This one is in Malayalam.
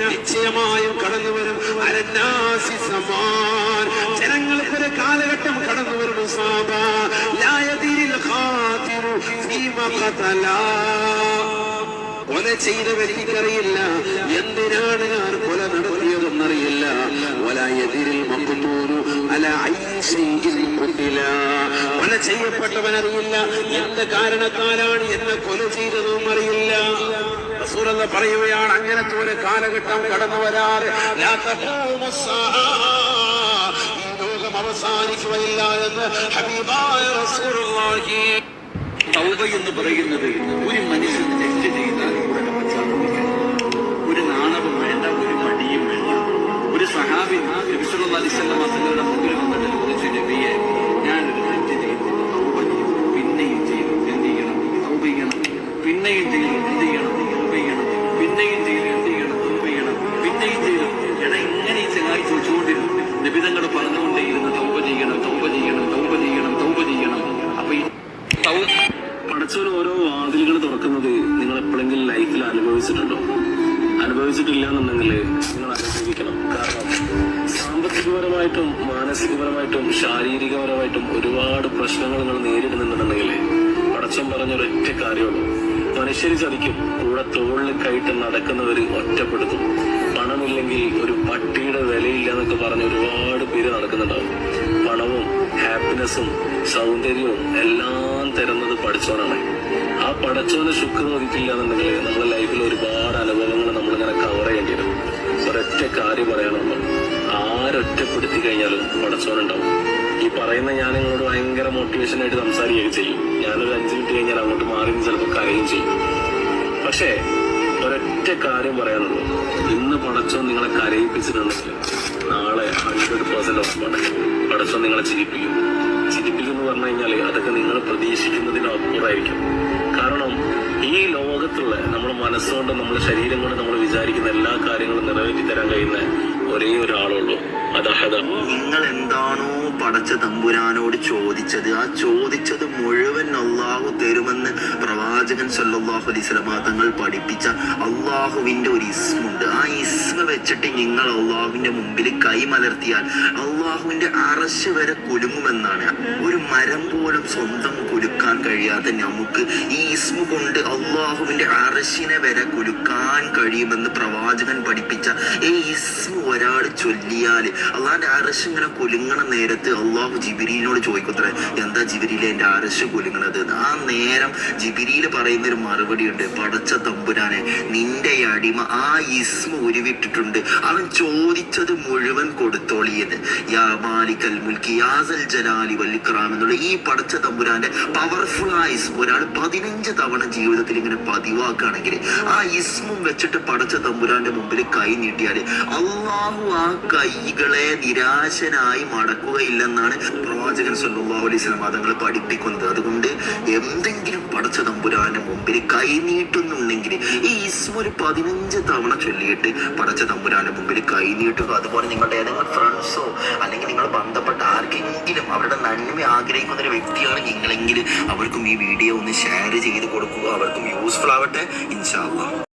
നിശ്ചയമായും കടന്നു വരും ജനങ്ങൾക്കൊരു കാലഘട്ടം കടന്നു വരും കൊല ചെയ്തവർ എനിക്കറിയില്ല. എന്തിനാണ് ഞാൻ കൊല നടത്തിയതെന്നറിയില്ല. വലായതിരിൽ മക്കുമൂരു അല ഐശയിൽ കുട്ടില കൊല ചെയ്യപ്പെട്ടവനറിയില്ല. എന്ത് കാരണത്താലാണ് എന്നെ കൊല ചെയ്തതെന്നും റസൂലെന്ന് പറയുകയാണ് അങ്ങനത്തെ ഒരു കാലഘട്ടം കടന്നു. ഈ ലോകം അവസാനിക്കുകയില്ല എന്ന് ഹബീബായ റസൂലുള്ളാഹി തൗബ എന്ന് പറയുന്നത് ഒരു മനുഷ്യൻ തെറ്റ് ചെയ്താൽ ഒരു നാണവും വേണ്ട ഒരു മടിയും വേണ്ട. ഒരു സഹാബി നബിസ്വല്ലാ അലിസ്വല്ലാ തങ്ങളുടെ മുമ്പിൽ വന്നിട്ട് ചോദിച്ചു നബിയെ ഞാനൊരു തെറ്റ് തൗബ പിന്നെയും ചെയ്തു. എന്ത് ചെയ്യണം? തൗബ ചെയ്യണം. പിന്നെയും അനുഭവിച്ചിട്ടുണ്ടോ? അനുഭവിച്ചിട്ടില്ല എന്നുണ്ടെങ്കിൽ നിങ്ങൾ അനുഭവിക്കണം കാരണം സാമ്പത്തികപരമായിട്ടും മാനസികപരമായിട്ടും ശാരീരികപരമായിട്ടും ഒരുപാട് പ്രശ്നങ്ങൾ നിങ്ങൾ നേരിടുന്നുണ്ടെന്നുണ്ടെങ്കിൽ പടച്ചം പറഞ്ഞൊരൊറ്റ കാര്യമുള്ളൂ. മനുഷ്യര് ചതിക്കും കൂടെ തോളിൽ കയറ്റ് നടക്കുന്നവർ ഒറ്റപ്പെടുത്തും. പണമില്ലെങ്കിൽ ഒരു പട്ടിയുടെ വിലയില്ല എന്നൊക്കെ പറഞ്ഞ് ഒരുപാട് പേര് നടക്കുന്നുണ്ടാവും. ഹാപ്പിനെസ്സും സൗന്ദര്യവും എല്ലാം തരുന്നത് പഠിച്ചോനാണ് ആ പഠിച്ചോനെ ശുക്ർ ഒരിക്കില്ല എന്നുണ്ടെങ്കിൽ നമ്മുടെ ലൈഫിൽ ഒരുപാട് അനുഭവങ്ങൾ നമ്മളിങ്ങനെ കവർ ചെയ്യേണ്ടി വരും. ഒരൊറ്റ കാര്യം പറയാനുള്ളൂ ആരൊറ്റപ്പെടുത്തി കഴിഞ്ഞാലും പഠിച്ചോനുണ്ടാവും ഈ പറയുന്ന ഞാൻ നിങ്ങളോട് ഭയങ്കര മോട്ടിവേഷൻ ആയിട്ട് സംസാരിക്കുകയും ചെയ്യും. ഞാനൊരു അഞ്ച് മിനിറ്റ് കഴിഞ്ഞാൽ അങ്ങോട്ട് മാറി ചിലപ്പോൾ കരയും ചെയ്യും. പക്ഷേ ഒരൊറ്റ കാര്യം പറയാനുള്ളൂ. ഇന്ന് പടച്ചോ നിങ്ങളെ കരയിപ്പിച്ചിട്ടുണ്ടെങ്കിൽ നാളെ ഹൺഡ്രഡ് പെർസെന്റ് ലോകത്തുള്ള നമ്മുടെ മനസ്സുകൊണ്ട് നമ്മുടെ ശരീരം കൊണ്ട് നമ്മൾ വിചാരിക്കുന്ന എല്ലാ കാര്യങ്ങളും നിറവേറ്റി തരാൻ കഴിയുന്ന ഒരേ ഒരാളുള്ളൂ. അതാഹത നിങ്ങൾ എന്താണോ പടച്ച തമ്പുരാനോട് ചോദിച്ചത് ആ ചോദിച്ചത് മുഴുവൻ അള്ളാഹു തരുമെന്ന് പ്രവാചകൻ സല്ലല്ലാഹു അലൈഹി വസല്ലമ തങ്ങൾ പഠിപ്പിച്ച അള്ളാഹുവിന്റെ ഒരു ഇസ്മുണ്ട്. ആ ഇസ്മ വെച്ചിട്ട് നിങ്ങൾ അള്ളാഹുവിന്റെ മുമ്പിൽ കൈമലർത്തിയാൽ അള്ളാഹുവിന്റെ അറശ് വരെ കുലുങ്ങുമെന്നാണ്. ഒരു മരം പോലും സ്വന്തം കുലുക്കാൻ കഴിയാതെ നമുക്ക് ഈ ഇസ്മ കൊണ്ട് അള്ളാഹുവിന്റെ അറശിനെ വരെ കുലുക്കാൻ കഴിയുമെന്ന് പ്രവാചകൻ പഠിപ്പിച്ച ഈ ഇസ്മ ഒരാൾ ചൊല്ലിയാൽ അള്ളാഹിന്റെ അറശ് ഇങ്ങനെ കുലുങ്ങണ നേരത്ത് അള്ളാഹു ജിബിരിനോട് ചോദിക്കത്രേ എന്താ ജിബിരിയിലെ എന്റെ അറശ് കുലുങ്ങണത്? ആ നേരം ജിബിരിയിൽ പറയുന്ന ഒരു മറുപടി ഉണ്ട്. പടച്ച തമ്പുരാനെ നിന്റെ അടിമ ആ ഇസ്മ ഉരുവിട്ടിട്ടുണ്ട്. അവൻ ചോദിച്ചത് മുഴുവൻ കൊടുത്തോളിയത് യാ മാലിക്കൽ മുൽക്കി യാസൽ ജലാലി വല്ലിക്രാം എന്നുള്ള ഈ പടച്ച തമ്പുരാന്റെ പവർഫുൾ ആ ഇസ്മ ഒരാൾ പതിനഞ്ച് തവണ ജീവിതത്തിൽ ഇങ്ങനെ പതിവാക്കുകയാണെങ്കിൽ ആ ഇസ്മും വെച്ചിട്ട് പടച്ച തമ്പുരാന്റെ മുമ്പിൽ കൈ നീട്ടിയാൽ അള്ളാഹു ആ കൈകളെ നിരാശനായി മടക്കുകയില്ലെന്നാണ് പ്രവാചകൻ സല്ലല്ലാഹു അലൈഹി വസല്ലം തങ്ങൾ പഠിപ്പിക്കുന്നത്. അതുകൊണ്ട് എന്തെങ്കിലും പടച്ച തമ്പുരാന് മുമ്പിൽ കൈ നീട്ടുന്നുണ്ടെങ്കിൽ ഈ ഇസ്മ ഒരു പതിനഞ്ച് തവണ ചൊല്ലിയിട്ട് പടച്ച തമ്പുരാന് മുമ്പിൽ കൈ നീട്ടുക. അതുപോലെ നിങ്ങളുടെ ഏതെങ്കിലും ഫ്രണ്ട്സോ അല്ലെങ്കിൽ നിങ്ങൾ ബന്ധപ്പെട്ട ആർക്കെങ്കിലും അവരുടെ നന്മ ആഗ്രഹിക്കുന്ന ഒരു വ്യക്തിയാണ് നിങ്ങളെങ്കിൽ അവർക്കും ഈ വീഡിയോ ഒന്ന് ഷെയർ ചെയ്ത് കൊടുക്കുക. അവർക്കും യൂസ്ഫുൾ ആവട്ടെ. ഇൻഷാല്ല